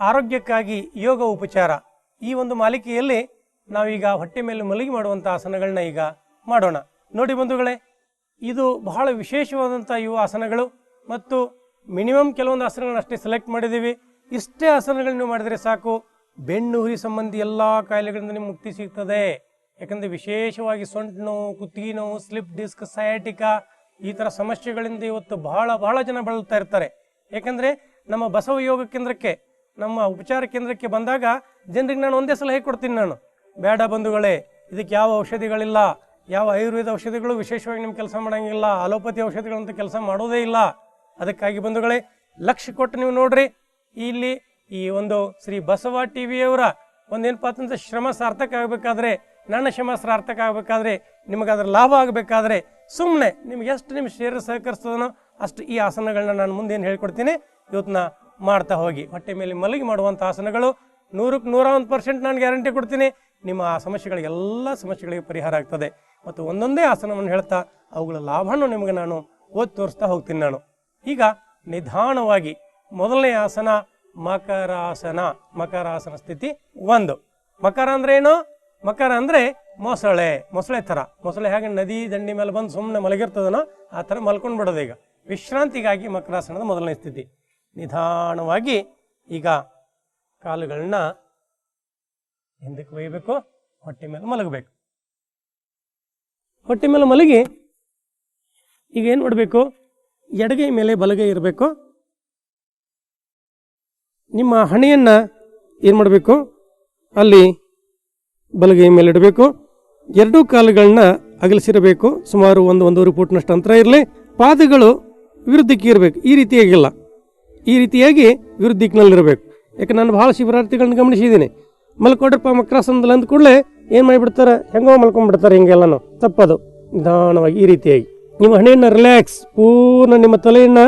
ಆರೋಗ್ಯಕ್ಕಾಗಿ ಯೋಗ ಉಪಚಾರ. ಈ ಒಂದು ಮಾಲಿಕೆಯಲ್ಲಿ ನಾವೀಗ ಹೊಟ್ಟೆ ಮೇಲೆ ಮಲಗಿ ಮಾಡುವಂಥ ಆಸನಗಳನ್ನ ಈಗ ಮಾಡೋಣ. ನೋಡಿ ಬಂಧುಗಳೇ, ಇದು ಬಹಳ ವಿಶೇಷವಾದಂಥ ಇವು ಆಸನಗಳು ಮತ್ತು ಮಿನಿಮಮ್ ಕೆಲವೊಂದು ಆಸನಗಳನ್ನ ಅಷ್ಟೇ ಸೆಲೆಕ್ಟ್ ಮಾಡಿದ್ದೀವಿ. ಇಷ್ಟೇ ಆಸನಗಳನ್ನು ಮಾಡಿದರೆ ಸಾಕು. ಬೆನ್ನು ಹುರಿ ಸಂಬಂಧಿ ಎಲ್ಲ ಕಾಯಿಲೆಗಳಿಂದ ನಿಮ್ಗೆ ಮುಕ್ತಿ ಸಿಗ್ತದೆ. ಯಾಕಂದರೆ ವಿಶೇಷವಾಗಿ ಸೊಂಟು ನೋವು, ಕುತ್ತಿಗೆ ನೋವು, ಸ್ಲಿಪ್ ಡಿಸ್ಕ್, ಸಯಾಟಿಕಾ ಈ ಥರ ಸಮಸ್ಯೆಗಳಿಂದ ಇವತ್ತು ಬಹಳ ಬಹಳ ಜನ ಬಳಲ್ತಾ ಇರ್ತಾರೆ. ಯಾಕಂದರೆ ನಮ್ಮ ಬಸವ ಯೋಗ ಕೇಂದ್ರಕ್ಕೆ ನಮ್ಮ ಉಪಚಾರ ಕೇಂದ್ರಕ್ಕೆ ಬಂದಾಗ ಜನರಿಗೆ ನಾನು ಒಂದೇ ಸಲಹೆ ಕೊಡ್ತೀನಿ ನಾನು. ಬೇಡ ಬಂಧುಗಳೇ, ಇದಕ್ಕೆ ಯಾವ ಔಷಧಿಗಳಿಲ್ಲ. ಯಾವ ಆಯುರ್ವೇದ ಔಷಧಿಗಳು ವಿಶೇಷವಾಗಿ ನಿಮ್ಮ ಕೆಲಸ ಮಾಡೋಂಗಿಲ್ಲ. ಅಲೋಪತಿ ಔಷಧಿಗಳಂತ ಕೆಲಸ ಮಾಡೋದೇ ಇಲ್ಲ. ಅದಕ್ಕಾಗಿ ಬಂಧುಗಳೇ, ಲಕ್ಷ ಕೊಟ್ಟು ನೀವು ನೋಡ್ರಿ, ಇಲ್ಲಿ ಈ ಒಂದು ಶ್ರೀ ಬಸವ ಟಿ ವಿಯವರ ಒಂದೇನಪ್ಪ ಅಂತಂದ್ರೆ ಶ್ರಮ ಸಾರ್ಥಕ ಆಗಬೇಕಾದ್ರೆ, ನನ್ನ ಶ್ರಮ ಸಾರ್ಥಕ ಆಗಬೇಕಾದ್ರೆ ನಿಮಗೆ ಅದರ ಲಾಭ ಆಗಬೇಕಾದ್ರೆ ಸುಮ್ಮನೆ ನಿಮ್ಗೆ ಎಷ್ಟು ನಿಮ್ಮ ಶರೀರ ಸಹಕರಿಸ್ತದನೋ ಅಷ್ಟು ಈ ಆಸನಗಳನ್ನ ನಾನು ಮುಂದೇನು ಹೇಳ್ಕೊಡ್ತೀನಿ. ಇವತ್ತನ್ನ ಮಾಡ್ತಾ ಹೋಗಿ. ಹೊಟ್ಟೆ ಮೇಲೆ ಮಲಗಿ ಮಾಡುವಂಥ ಆಸನಗಳು ನೂರಕ್ಕೆ ನೂರ ಒಂದು ಪರ್ಸೆಂಟ್ ನಾನು ಗ್ಯಾರಂಟಿ ಕೊಡ್ತೀನಿ. ನಿಮ್ಮ ಆ ಸಮಸ್ಯೆಗಳಿಗೆ ಎಲ್ಲ ಸಮಸ್ಯೆಗಳಿಗೆ ಪರಿಹಾರ ಆಗ್ತದೆ. ಮತ್ತು ಒಂದೊಂದೇ ಆಸನವನ್ನು ಹೇಳ್ತಾ ಅವುಗಳ ಲಾಭವನ್ನು ನಿಮಗೆ ನಾನು ಓದಿ ತೋರಿಸ್ತಾ ಹೋಗ್ತೀನಿ ನಾನು. ಈಗ ನಿಧಾನವಾಗಿ ಮೊದಲನೇ ಆಸನ ಮಕರಾಸನ. ಮಕರಾಸನ ಸ್ಥಿತಿ ಒಂದು. ಮಕರ ಅಂದ್ರೆ ಏನು? ಮಕರ ಅಂದರೆ ಮೊಸಳೆ. ಮೊಸಳೆ ಥರ. ಮೊಸಳೆ ಹೇಗೆ ನದಿ ದಂಡಿ ಮೇಲೆ ಬಂದು ಸುಮ್ಮನೆ ಮಲಗಿರ್ತದನೋ ಆ ಥರ ಮಲ್ಕೊಂಡು ಬಿಡೋದು ಈಗ. ವಿಶ್ರಾಂತಿಗಾಗಿ ಮಕರಾಸನದ ಮೊದಲನೇ ಸ್ಥಿತಿ. ನಿಧಾನವಾಗಿ ಈಗ ಕಾಲುಗಳನ್ನ ಹಿಂದಕ್ಕೆ ಒಯ್ಯಬೇಕು ಹೊಟ್ಟೆ ಮೇಲೆ ಮಲಗಬೇಕು. ಹೊಟ್ಟೆ ಮೇಲೆ ಮಲಗಿ ಈಗ ಏನು ಮಾಡಬೇಕು? ಎಡಗೈ ಮೇಲೆ ಬಲಗೈ ಇರಬೇಕು. ನಿಮ್ಮ ಹಣೆಯನ್ನು ಏನು ಮಾಡಬೇಕು? ಅಲ್ಲಿ ಬಲಗೈ ಮೇಲೆ ಇಡಬೇಕು. ಎರಡೂ ಕಾಲುಗಳನ್ನ ಅಗಲಿಸಿರಬೇಕು. ಸುಮಾರು ಒಂದು, ಒಂದೂವರೆ ಫೂಟ್ನಷ್ಟು ಅಂತರ ಇರಲಿ. ಪಾದಗಳು ವಿರುದ್ಧಕ್ಕೆ ಇರಬೇಕು. ಈ ರೀತಿಯಾಗಿಲ್ಲ ಈ ರೀತಿಯಾಗಿ ವಿರುದ್ಧ ದಿಕ್ಕಿನಲ್ಲಿರಬೇಕು ಯಾಕೆ ನಾನು ಭಾಳ ಶಿಬಿರಾರ್ಥಿಗಳನ್ನ ಗಮನಿಸಿದ್ದೀನಿ. ಮಲ್ಕೊಡ್ರಪ್ಪ ಮಕ್ರಾಸನದಲ್ಲಿ ಅಂದ ಕೂಡಲೇ ಏನು ಮಾಡಿಬಿಡ್ತಾರೆ? ಹೆಂಗೋ ಮಲ್ಕೊಂಡ್ಬಿಡ್ತಾರೆ ಹಿಂಗೆಲ್ಲನೂ ತಪ್ಪದು. ನಿಧಾನವಾಗಿ ಈ ರೀತಿಯಾಗಿ. ನಿಮ್ಮ ಹಣೆಯನ್ನು ರಿಲ್ಯಾಕ್ಸ್ ಪೂರ್ಣ ನಿಮ್ಮ ತಲೆಯನ್ನು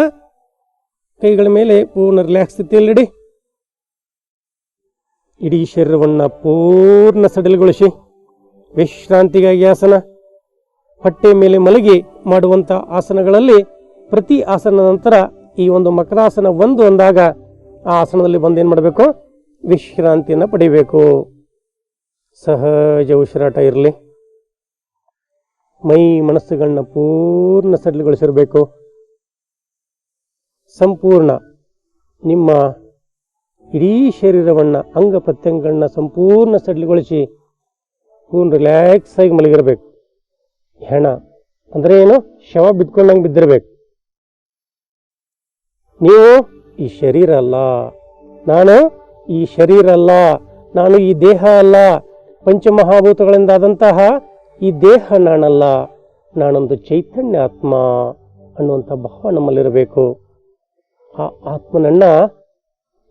ಕೈಗಳ ಮೇಲೆ ಪೂರ್ಣ ರಿಲ್ಯಾಕ್ಸ್ ಸ್ಥಿತಿಯಲ್ಲಿಡಿ. ಇಡೀ ಶರೀರವನ್ನು ಪೂರ್ಣ ಸಡಿಲಗೊಳಿಸಿ, ವಿಶ್ರಾಂತಿಗಾಗಿ ಆಸನ, ಹೊಟ್ಟೆ ಮೇಲೆ ಮಲಗಿ ಮಾಡುವಂಥ ಆಸನಗಳಲ್ಲಿ ಪ್ರತಿ ಆಸನದ ನಂತರ ಈ ಒಂದು ಮಕರಾಸನ ಒಂದು ಅಂದಾಗ ಆ ಆಸನದಲ್ಲಿ ಬಂದು ಏನು ಮಾಡಬೇಕು? ವಿಶ್ರಾಂತಿಯನ್ನು ಪಡಿಬೇಕು. ಸಹಜ ಉಸಿರಾಟ ಇರಲಿ. ಮೈ ಮನಸ್ಸುಗಳನ್ನ ಪೂರ್ಣ ಸಡಿಲಗೊಳಿಸಿರಬೇಕು. ಸಂಪೂರ್ಣ ನಿಮ್ಮ ಇಡೀ ಶರೀರವನ್ನು, ಅಂಗ ಪ್ರತ್ಯಂಗಗಳನ್ನ ಸಂಪೂರ್ಣ ಸಡಿಲಗೊಳಿಸಿ ಪೂರ್ಣ ರಿಲ್ಯಾಕ್ಸ್ ಆಗಿ ಮಲಗಿರಬೇಕು. ಹೆಣ ಅಂದರೆ ಏನು? ಶವ ಬಿದ್ಕೊಂಡಂಗೆ ಬಿದ್ದಿರಬೇಕು. ನೀವು ಈ ಶರೀರ ಅಲ್ಲ. ನಾನು ಈ ಶರೀರ ಅಲ್ಲ. ನಾನು ಈ ದೇಹ ಅಲ್ಲ. ಪಂಚಮಹಾಭೂತಗಳಿಂದಾದಂತಹ ಈ ದೇಹ ನಾನಲ್ಲ. ನಾನೊಂದು ಚೈತನ್ಯ ಆತ್ಮ ಅನ್ನುವಂಥ ಭಾವ ನಮ್ಮಲ್ಲಿರಬೇಕು. ಆ ಆತ್ಮನನ್ನ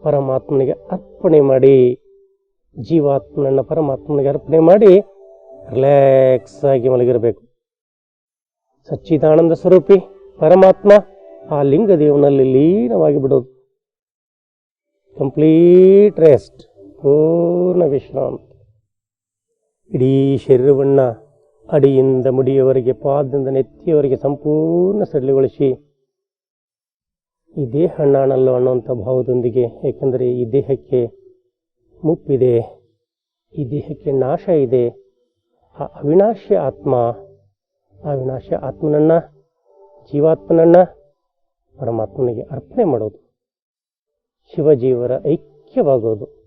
ಪರಮಾತ್ಮನಿಗೆ ಅರ್ಪಣೆ ಮಾಡಿ, ಜೀವಾತ್ಮನನ್ನು ಪರಮಾತ್ಮನಿಗೆ ಅರ್ಪಣೆ ಮಾಡಿ ರಿಲ್ಯಾಕ್ಸ್ ಆಗಿ ಮಲಗಿರಬೇಕು. ಸಚ್ಚಿದಾನಂದ ಸ್ವರೂಪಿ ಪರಮಾತ್ಮ. ಆ ಲಿಂಗ ದೇವನಲ್ಲಿ ಲೀನವಾಗಿ ಬಿಡೋದು. ಕಂಪ್ಲೀಟ್ ರೆಸ್ಟ್, ಪೂರ್ಣ ವಿಶ್ರಾಂತಿ. ಇಡೀ ಶರೀರವನ್ನು ಅಡಿಯಿಂದ ಮುಡಿಯವರೆಗೆ, ಪಾದದಿಂದ ನೆತ್ತಿಯವರೆಗೆ ಸಂಪೂರ್ಣ ಸಡಿಲಗೊಳಿಸಿ, ಈ ದೇಹ ನಾನಲ್ಲ ಅನ್ನೋಂಥ ಭಾವದೊಂದಿಗೆ, ಏಕೆಂದರೆ ಈ ದೇಹಕ್ಕೆ ಮುಪ್ಪಿದೆ, ಈ ದೇಹಕ್ಕೆ ನಾಶ ಇದೆ. ಆ ಅವಿನಾಶ್ಯ ಆತ್ಮ, ಆ ವಿನಾಶ ಆತ್ಮನನ್ನ, ಜೀವಾತ್ಮನನ್ನ ಪರಮಾತ್ಮನಿಗೆ ಅರ್ಪಣೆ ಮಾಡೋದು. ಶಿವಜೀವರ ಐಕ್ಯವಾಗೋದು.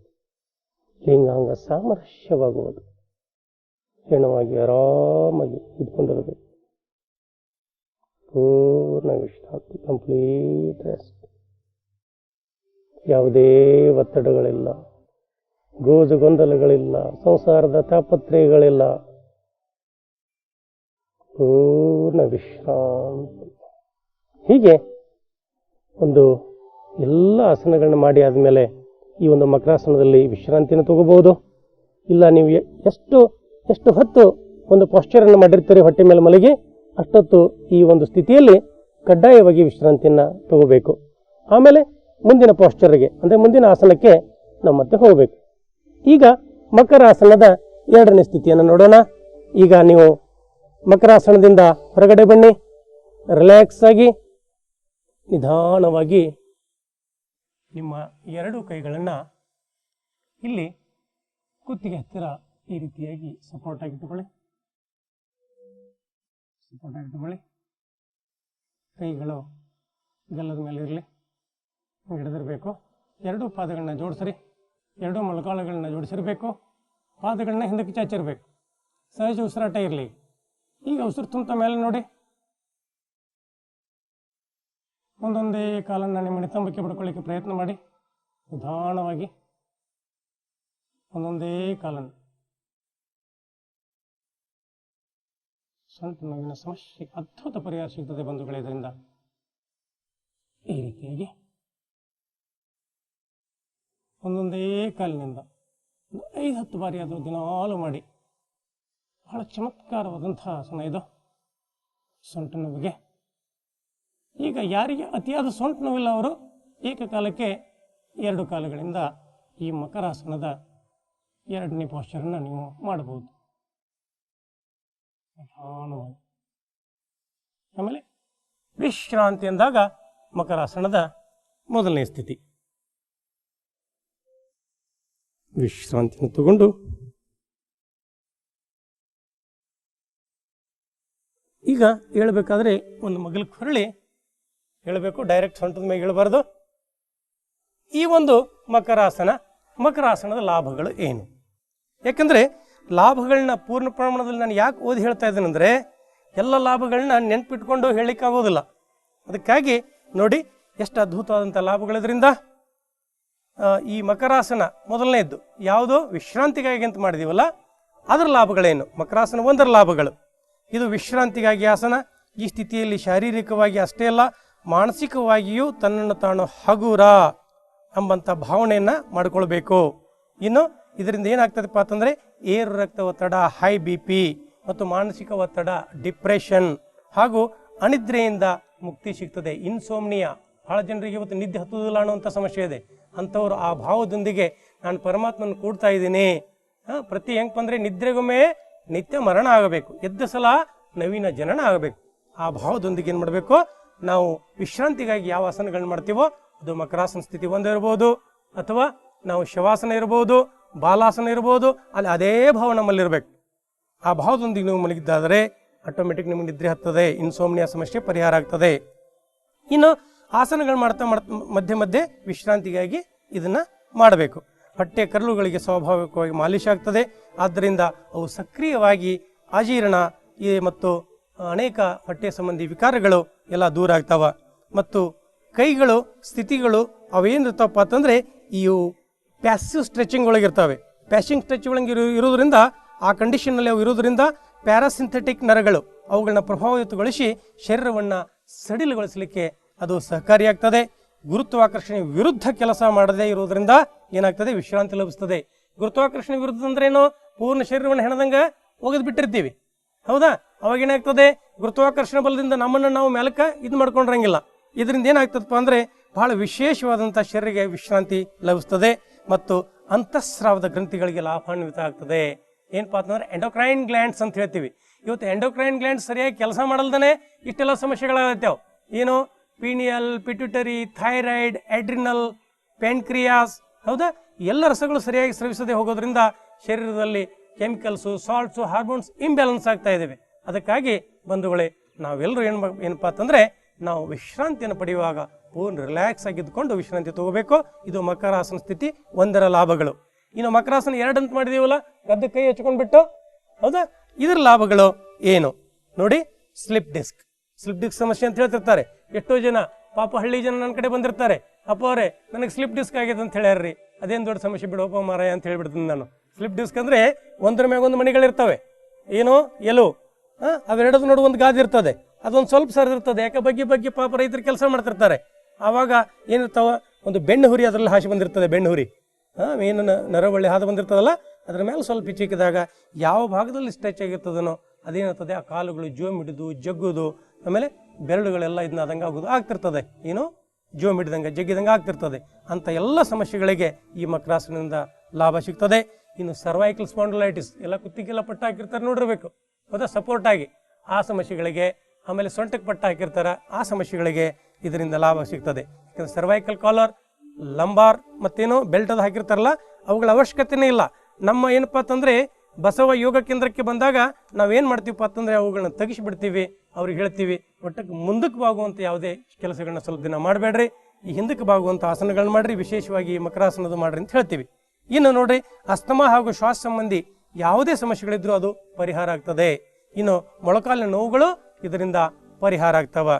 ಲಿಂಗಾಂಗ ಸಾಮರಸ್ಯವಾಗುವುದು. ಹೆಣವಾಗಿ ಆರಾಮಾಗಿ ಇದ್ಕೊಂಡಿರಬೇಕು ಪೂರ್ಣ ವಿಶ್ರಾಂತಿ, ಕಂಪ್ಲೀಟ್ ರೆಸ್ಟ್. ಯಾವುದೇ ಒತ್ತಡಗಳಿಲ್ಲ. ಗೋಜು ಗೊಂದಲಗಳಿಲ್ಲ. ಸಂಸಾರದ ತಾಪತ್ರಯಗಳಿಲ್ಲ. ಪೂರ್ಣ ವಿಶ್ರಾಂತಿ. ಹೀಗೆ ಒಂದು ಎಲ್ಲ ಆಸನಗಳನ್ನ ಮಾಡಿ ಆದಮೇಲೆ ಈ ಒಂದು ಮಕರಾಸನದಲ್ಲಿ ವಿಶ್ರಾಂತಿಯನ್ನು ತಗೋಬಹುದು. ಇಲ್ಲ, ನೀವು ಎಷ್ಟು ಎಷ್ಟು ಹೊತ್ತು ಒಂದು ಪಾಶ್ಚರನ್ನು ಮಾಡಿರ್ತೀರಿ ಹೊಟ್ಟೆ ಮೇಲೆ ಮಲಗಿ, ಅಷ್ಟೊತ್ತು ಈ ಒಂದು ಸ್ಥಿತಿಯಲ್ಲಿ ಕಡ್ಡಾಯವಾಗಿ ವಿಶ್ರಾಂತಿಯನ್ನು ತಗೋಬೇಕು. ಆಮೇಲೆ ಮುಂದಿನ ಪಾಶ್ಚರ್ಗೆ ಅಂದರೆ ಮುಂದಿನ ಆಸನಕ್ಕೆ ನಾವು ಮತ್ತೆ ಹೋಗಬೇಕು. ಈಗ ಮಕರಾಸನದ ಎರಡನೇ ಸ್ಥಿತಿಯನ್ನು ನೋಡೋಣ. ಈಗ ನೀವು ಮಕರಾಸನದಿಂದ ಹೊರಗಡೆ ಬನ್ನಿ ರಿಲ್ಯಾಕ್ಸ್ ಆಗಿ ನಿಧಾನವಾಗಿ ನಿಮ್ಮ ಎರಡು ಕೈಗಳನ್ನು ಇಲ್ಲಿ ಕುತ್ತಿಗೆ ಹತ್ತಿರ ಈ ರೀತಿಯಾಗಿ ಸಪೋರ್ಟ್ ಆಗಿ ಇಟ್ಟುಕೊಳ್ಳಿ. ಸಪೋರ್ಟ್ ಆಗಿ ಇಟ್ಟುಕೊಳ್ಳಿ. ಕೈಗಳು ಗಲ್ಲದ ಮೇಲೆ ಇರಲಿ. ಹಿಡಿದಿರಬೇಕು. ಎರಡೂ ಪಾದಗಳನ್ನ ಜೋಡಿಸ್ರಿ. ಎರಡೂ ಮೊಳಕಾಳುಗಳನ್ನ ಜೋಡಿಸಿರಬೇಕು. ಪಾದಗಳನ್ನ ಹಿಂದಕ್ಕೆ ಚಾಚಿರಬೇಕು. ಸಹಜ ಉಸಿರಾಟ ಇರಲಿ. ಈಗ ಉಸಿರು ತುಂಬ್ತ ಮೇಲೆ ನೋಡಿ. ಒಂದೊಂದೇ ಕಾಲನ್ನು ನಿಮ್ಮ ನಿತಂಬಕ್ಕೆ ಪಡ್ಕೊಳ್ಳಿಕ್ಕೆ ಪ್ರಯತ್ನ ಮಾಡಿ. ನಿಧಾನವಾಗಿ. ಒಂದೊಂದೇ ಕಾಲನ್ನು. ಸೊಂಟ ನೋವಿನ ಸಮಸ್ಯೆ, ಅದ್ಭುತ ಪರಿಹಾರ ಸಿಗ್ತದೆ ಬಂಧುಗಳೇ ಇದರಿಂದ. ಈ ರೀತಿಯಾಗಿ. ಒಂದೊಂದೇ ಕಾಲಿನಿಂದ ಐದು ಹತ್ತು ಬಾರಿ ಅದು ದಿನಾಲು ಮಾಡಿ. ಬಹಳ ಚಮತ್ಕಾರವಾದಂತಹ ಆಸನ ಇದು. ಸೊಂಟ ನೋವಿಗೆ. ಈಗ ಯಾರಿಗೆ ಅತಿಯಾದ ಸೊಂಟ ನೋವಿಲ್ಲ ಅವರು ಏಕಕಾಲಕ್ಕೆ ಎರಡು ಕಾಲಗಳಿಂದ ಈ ಮಕರಾಸನದ ಎರಡನೇ ಪಾಶ್ಚರನ್ನು ನೀವು ಮಾಡಬಹುದು. ಆಮೇಲೆ ವಿಶ್ರಾಂತಿ ಅಂದಾಗ ಮಕರಾಸನದ ಮೊದಲನೇ ಸ್ಥಿತಿ. ವಿಶ್ರಾಂತಿಯನ್ನು ತಗೊಂಡು ಈಗ ಹೇಳ್ಬೇಕಾದ್ರೆ ಒಂದು ಮಗಲು ಹೊರಳಿ ಹೇಳಬೇಕು ಡೈರೆಕ್ಟ್ ಸೊಂಟದ ಮೇಲೆ ಹೇಳಬಾರ್ದು. ಈ ಒಂದು ಮಕರಾಸನ, ಮಕರಾಸನದ ಲಾಭಗಳು ಏನು? ಯಾಕಂದರೆ ಲಾಭಗಳನ್ನ ಪೂರ್ಣ ಪ್ರಮಾಣದಲ್ಲಿ ನಾನು ಯಾಕೆ ಓದಿ ಹೇಳ್ತಾ ಇದ್ದೇನೆಂದರೆ ಎಲ್ಲ ಲಾಭಗಳನ್ನ ನೆನ್ಪಿಟ್ಕೊಂಡು ಹೇಳಲಿಕ್ಕಾಗೋದಿಲ್ಲ ಅದಕ್ಕಾಗಿ ನೋಡಿ ಎಷ್ಟು ಅದ್ಭುತವಾದಂಥ ಲಾಭಗಳಿದ್ರಿಂದ ಈ ಮಕರಾಸನ ಮೊದಲನೇದ್ದು, ಯಾವುದು? ವಿಶ್ರಾಂತಿಗಾಗಿ ಅಂತ ಮಾಡಿದೀವಲ್ಲ, ಅದರ ಲಾಭಗಳೇನು? ಮಕರಾಸನ ಒಂದರ ಲಾಭಗಳು. ಇದು ವಿಶ್ರಾಂತಿಗಾಗಿ ಆಸನ, ಈ ಸ್ಥಿತಿಯಲ್ಲಿ ಶಾರೀರಿಕವಾಗಿ ಅಷ್ಟೇ ಅಲ್ಲ ಮಾನಸಿಕವಾಗಿಯೂ ತನ್ನನ್ನು ತಾನು ಹಗುರ ಎಂಬಂಥ ಭಾವನೆಯನ್ನು ಮಾಡಿಕೊಳ್ಬೇಕು. ಇನ್ನು ಇದರಿಂದ ಏನಾಗ್ತದಪ್ಪ ಅಂತಂದರೆ ಏರು ರಕ್ತ ಒತ್ತಡ ಹೈ ಬಿ ಪಿ ಮತ್ತು ಮಾನಸಿಕ ಒತ್ತಡ ಡಿಪ್ರೆಷನ್ ಹಾಗೂ ಅನಿದ್ರೆಯಿಂದ ಮುಕ್ತಿ ಸಿಗ್ತದೆ. ಇನ್ಸೋಮ್ನಿಯಾ ಭಾಳ ಜನರಿಗೆ ಇವತ್ತು ನಿದ್ದೆ ಹತ್ತುವುದಿಲ್ಲ ಅನ್ನುವಂಥ ಸಮಸ್ಯೆ ಇದೆ. ಅಂಥವ್ರು ಆ ಭಾವದೊಂದಿಗೆ ನಾನು ಪರಮಾತ್ಮನ ಕೂಡ್ತಾ ಇದ್ದೀನಿ. ಪ್ರತಿ ಹೆಂಗೆ ಅಂದರೆ ನಿದ್ರೆಗೊಮ್ಮೆ ನಿತ್ಯ ಮರಣ ಆಗಬೇಕು. ಎದ್ದ ಸಲ ನವೀನ ಜನನ ಆಗಬೇಕು. ಆ ಭಾವದೊಂದಿಗೆ ಏನು ಮಾಡಬೇಕು? ನಾವು ವಿಶ್ರಾಂತಿಗಾಗಿ ಯಾವ ಆಸನಗಳನ್ನ ಮಾಡ್ತೀವೋ ಅದು ಮಕರಾಸನ ಸ್ಥಿತಿ ಒಂದಿರ್ಬೋದು ಅಥವಾ ನಾವು ಶವಾಸನ ಇರ್ಬೋದು, ಬಾಲಾಸನ ಇರ್ಬೋದು, ಅಲ್ಲಿ ಅದೇ ಭಾವ ನಮ್ಮಲ್ಲಿರ್ಬೇಕು. ಆ ಭಾವದೊಂದಿಗೆ ನೀವು ಮಲಗಿದ್ದಾದರೆ ಆಟೋಮೆಟಿಕ್ ನಿಮಗೆ ನಿದ್ರೆ ಹತ್ತದೆ ಇನ್ಸೋಮ್ನಿಯಾ ಸಮಸ್ಯೆ ಪರಿಹಾರ ಆಗ್ತದೆ. ಇನ್ನು ಆಸನಗಳು ಮಾಡ್ತಾ ಮಾಡ್ತಾ ಮಧ್ಯೆ ಮಧ್ಯೆ ವಿಶ್ರಾಂತಿಗಾಗಿ ಇದನ್ನು ಮಾಡಬೇಕು. ಹೊಟ್ಟೆ ಕರಲುಗಳಿಗೆ ಸ್ವಾಭಾವಿಕವಾಗಿ ಮಾಲಿಶ್ ಆಗ್ತದೆ. ಆದ್ದರಿಂದ ಅವು ಸಕ್ರಿಯವಾಗಿ ಅಜೀರ್ಣ ಈ ಮತ್ತು ಅನೇಕ ಹೊಟ್ಟೆ ಸಂಬಂಧಿ ವಿಕಾರಗಳು ಎಲ್ಲ ದೂರ ಆಗ್ತಾವ. ಮತ್ತು ಕೈಗಳು, ಸ್ಥಿತಿಗಳು ಅವೇನಿರ್ತಾವಪ್ಪ ಅಂತಂದ್ರೆ ಇವು ಪ್ಯಾಸಿವ್ ಸ್ಟ್ರೆಚಿಂಗ್ ಒಳಗಿರ್ತವೆ. ಪ್ಯಾಸಿಂಗ್ ಸ್ಟ್ರೆಚ್ ಒಳಗೆ ಇರು ಇರೋದ್ರಿಂದ ಆ ಕಂಡೀಷನ್ನಲ್ಲಿ ಅವು ಇರೋದ್ರಿಂದ ಪ್ಯಾರಾಸಿಂಥೆಟಿಕ್ ನರಗಳು, ಅವುಗಳನ್ನ ಪ್ರಭಾವಿತಗೊಳಿಸಿ ಶರೀರವನ್ನು ಸಡಿಲಗೊಳಿಸಲಿಕ್ಕೆ ಅದು ಸಹಕಾರಿಯಾಗ್ತದೆ ಗುರುತ್ವಾಕರ್ಷಣೆ ವಿರುದ್ಧ ಕೆಲಸ ಮಾಡದೇ ಇರೋದ್ರಿಂದ ಏನಾಗ್ತದೆ? ವಿಶ್ರಾಂತಿ ಲಭಿಸ್ತದೆ. ಗುರುತ್ವಾಕರ್ಷಣೆ ವಿರುದ್ಧ ಅಂದ್ರೇನು ಪೂರ್ಣ ಶರೀರವನ್ನು ಹೆಣದಂಗ ಒಗೆದು ಬಿಟ್ಟಿರ್ತೀವಿ ಹೌದಾ? ಅವಾಗ ಏನಾಗ್ತದೆ ಗುರುತ್ವಾಕರ್ಷಣ ಬಲದಿಂದ ನಮ್ಮನ್ನು ನಾವು ಮೇಲಕ್ಕ ಇದು ಮಾಡ್ಕೊಂಡ್ರಂಗಿಲ್ಲ. ಇದರಿಂದ ಏನಾಗ್ತದಪ್ಪ ಅಂದ್ರೆ, ಬಹಳ ವಿಶೇಷವಾದಂಥ ಶರೀರಿಗೆ ವಿಶ್ರಾಂತಿ ಲಭಿಸ್ತದೆ ಮತ್ತು ಅಂತಃಸ್ರಾವದ ಗ್ರಂಥಿಗಳಿಗೆ ಲಾಭಾನ್ವಿತ ಆಗ್ತದೆ. ಏನಪ್ಪಾ ಅಂತಂದ್ರೆ ಎಂಡೋಕ್ರೈನ್ ಗ್ಲ್ಯಾಂಡ್ಸ್ ಅಂತ ಹೇಳ್ತೀವಿ. ಇವತ್ತು ಎಂಡೋಕ್ರೈನ್ ಗ್ಲ್ಯಾಂಡ್ಸ್ ಸರಿಯಾಗಿ ಕೆಲಸ ಮಾಡಲ್ದೇ ಇಷ್ಟೆಲ್ಲ ಸಮಸ್ಯೆಗಳಾಗತ್ತೇವ್ ಏನು? Pineal pituitary thyroid adrenal pancreas ಹೌದಾ? ಎಲ್ಲ ರಸಗಳು ಸರಿಯಾಗಿ ಸ್ರವಿಸದೆ ಹೋಗೋದ್ರಿಂದ ಶರೀರದಲ್ಲಿ ಕೆಮಿಕಲ್ಸು ಸಾಲ್ಟ್ಸು ಹಾರ್ಮೋನ್ಸ್ ಇಂಬ್ಯಾಲೆನ್ಸ್ ಆಗ್ತಾ ಇದ್ದೇವೆ ಅದಕ್ಕಾಗಿ ಬಂಧುಗಳೇ ನಾವೆಲ್ಲರೂ ಏನು ಏನಪ್ಪಾ ಅಂತಂದರೆ, ನಾವು ವಿಶ್ರಾಂತಿಯನ್ನು ಪಡೆಯುವಾಗ ಪೂರ್ಣ ರಿಲ್ಯಾಕ್ಸ್ ಆಗಿದ್ದುಕೊಂಡು ವಿಶ್ರಾಂತಿ ತಗೋಬೇಕು. ಇದು ಮಕರಾಸನ ಸ್ಥಿತಿ, ಒಂದರ ಲಾಭಗಳು. ಇನ್ನು ಮಕರಾಸನ ಎರಡಂತ ಮಾಡಿದೀವಲ್ಲ, ಗದ್ದೆ ಕೈ ಹಚ್ಕೊಂಡ್ಬಿಟ್ಟು, ಹೌದಾ? ಇದರ ಲಾಭಗಳು ಏನು? ನೋಡಿ ಸ್ಲಿಪ್ ಡಿಸ್ಕ್ ಸ್ಲಿಪ್ ಡಿಸ್ಕ್ ಸಮಸ್ಯೆ ಅಂತ ಹೇಳ್ತಿರ್ತಾರೆ. ಎಷ್ಟೋ ಜನ, ಪಾಪ ಹಳ್ಳಿ ಜನ ನನ್ನ ಕಡೆ ಬಂದಿರ್ತಾರೆ. ಅಪ್ಪ ಅವರೇ, ನನಗೆ ಸ್ಲಿಪ್ ಡಿಸ್ಕ್ ಆಗಿದೆ ಅಂತ ಹೇಳ್ಯಾರ್ರಿ. ಅದೇನು ದೊಡ್ಡ ಸಮಸ್ಯೆ ಬಿಡೋಪ ಮಾರಾಯ ಅಂತ ಹೇಳ್ಬಿಡ್ತೀನಿ ನಾನು. ಸ್ಲಿಪ್ ಡಿಸ್ಕ್ ಅಂದ್ರೆ ಒಂದ್ರ ಮ್ಯಾಗ ಒಂದು ಮಣಿಗಳಿರ್ತವೆ ಏನು? ಎಲು. ಹಾಂ? ಅವೆರಡದು ನೋಡು ಒಂದು ಗಾದಿ ಇರ್ತದೆ. ಅದೊಂದು ಸ್ವಲ್ಪ ಸರಿದಿರ್ತದೆ ಯಾಕೆ? ಬಗ್ಗೆ ಬಗ್ಗೆ ಪಾಪ ರೈತರು ಕೆಲಸ ಮಾಡ್ತಿರ್ತಾರೆ. ಆವಾಗ ಏನಿರ್ತಾವ? ಒಂದು ಬೆಣ್ಣು ಹುರಿ ಅದರಲ್ಲಿ ಹಾಸಿ ಬಂದಿರ್ತದೆ, ಬೆಣ್ಣು ಹುರಿ. ಹಾಂ? ಏನು ನರವಳ್ಳಿ ಹಾದು ಬಂದಿರ್ತದಲ್ಲ? ಅದ್ರ ಮೇಲೆ ಸ್ವಲ್ಪ ಹಿಚ್ಚಿಕ್ಕಿದಾಗ ಯಾವ ಭಾಗದಲ್ಲಿ ಸ್ಟ್ರೆಚ್ ಆಗಿರ್ತದನೋ ಅದೇನಿರ್ತದೆ? ಆ ಕಾಲುಗಳು ಜೋಮ್ ಹಿಡಿದು ಜಗ್ಗುದು, ಆಮೇಲೆ ಬೆರಳುಗಳೆಲ್ಲ ಇದನ್ನ ಆದಂಗೆ ಆಗೋದು, ಆಗ್ತಿರ್ತದೆ. ಏನು? ಜೋಮ್ ಹಿಡಿದಂಗೆ ಜಗ್ಗಿದಂಗೆ ಆಗ್ತಿರ್ತದೆ. ಅಂತ ಎಲ್ಲ ಸಮಸ್ಯೆಗಳಿಗೆ ಈ ಮಕ್ರಾಸನಿಂದ ಲಾಭ ಸಿಗ್ತದೆ. ಇನ್ನು ಸರ್ವೈಕಲ್ ಸ್ಪಾಂಡಲೈಟಿಸ್ ಎಲ್ಲ ಕುತ್ತಿಗೆಲ್ಲ ಪಟ್ಟ ಹಾಕಿರ್ತಾರೆ ನೋಡಿರ್ಬೇಕು ಹೌದಾ ಸಪೋರ್ಟ್ ಆಗಿ ಆ ಸಮಸ್ಯೆಗಳಿಗೆ, ಆಮೇಲೆ ಸೊಂಟಕ್ಕೆ ಪಟ್ಟ ಹಾಕಿರ್ತಾರೆ, ಆ ಸಮಸ್ಯೆಗಳಿಗೆ ಇದರಿಂದ ಲಾಭ ಸಿಗ್ತದೆ. ಯಾಕಂದ್ರೆ ಸರ್ವೈಕಲ್ ಕಾಲರ್ ಲಂಬಾರ್ ಮತ್ತೇನು ಬೆಲ್ಟ್ ಅದು ಹಾಕಿರ್ತಾರಲ್ಲ, ಅವುಗಳ ಅವಶ್ಯಕತೆನೇ ಇಲ್ಲ. ನಮ್ಮ ಏನಪ್ಪಾ ಅಂತಂದರೆ ಬಸವ ಯೋಗ ಕೇಂದ್ರಕ್ಕೆ ಬಂದಾಗ ನಾವೇನು ಮಾಡ್ತೀವಪ್ಪ ಅಂತಂದ್ರೆ ಅವುಗಳನ್ನ ತೆಗಿಸಿಬಿಡ್ತೀವಿ, ಅವ್ರಿಗೆ ಹೇಳ್ತೀವಿ, ಒಟ್ಟಕ್ಕೆ ಮುಂದಕ್ಕೆ ಬಾಗುವಂತ ಯಾವುದೇ ಕೆಲಸಗಳನ್ನ ಸ್ವಲ್ಪ ದಿನ ಮಾಡಬೇಡ್ರಿ, ಈ ಹಿಂದಕ್ಕೆ ಬಾಗುವಂತ ಆಸನಗಳನ್ನ ಮಾಡಿರಿ, ವಿಶೇಷವಾಗಿ ಮಕರಾಸನದ ಮಾಡಿರಿ ಅಂತ ಹೇಳ್ತೀವಿ. ಇನ್ನು ನೋಡ್ರಿ, ಅಸ್ತಮಾ ಹಾಗೂ ಶ್ವಾಸ ಸಂಬಂಧಿ ಯಾವುದೇ ಸಮಸ್ಯೆಗಳಿದ್ರೂ ಅದು ಪರಿಹಾರ ಆಗ್ತದೆ. ಇನ್ನು ಮೊಳಕಾಲಿನ ನೋವುಗಳು ಇದರಿಂದ ಪರಿಹಾರ ಆಗ್ತವ.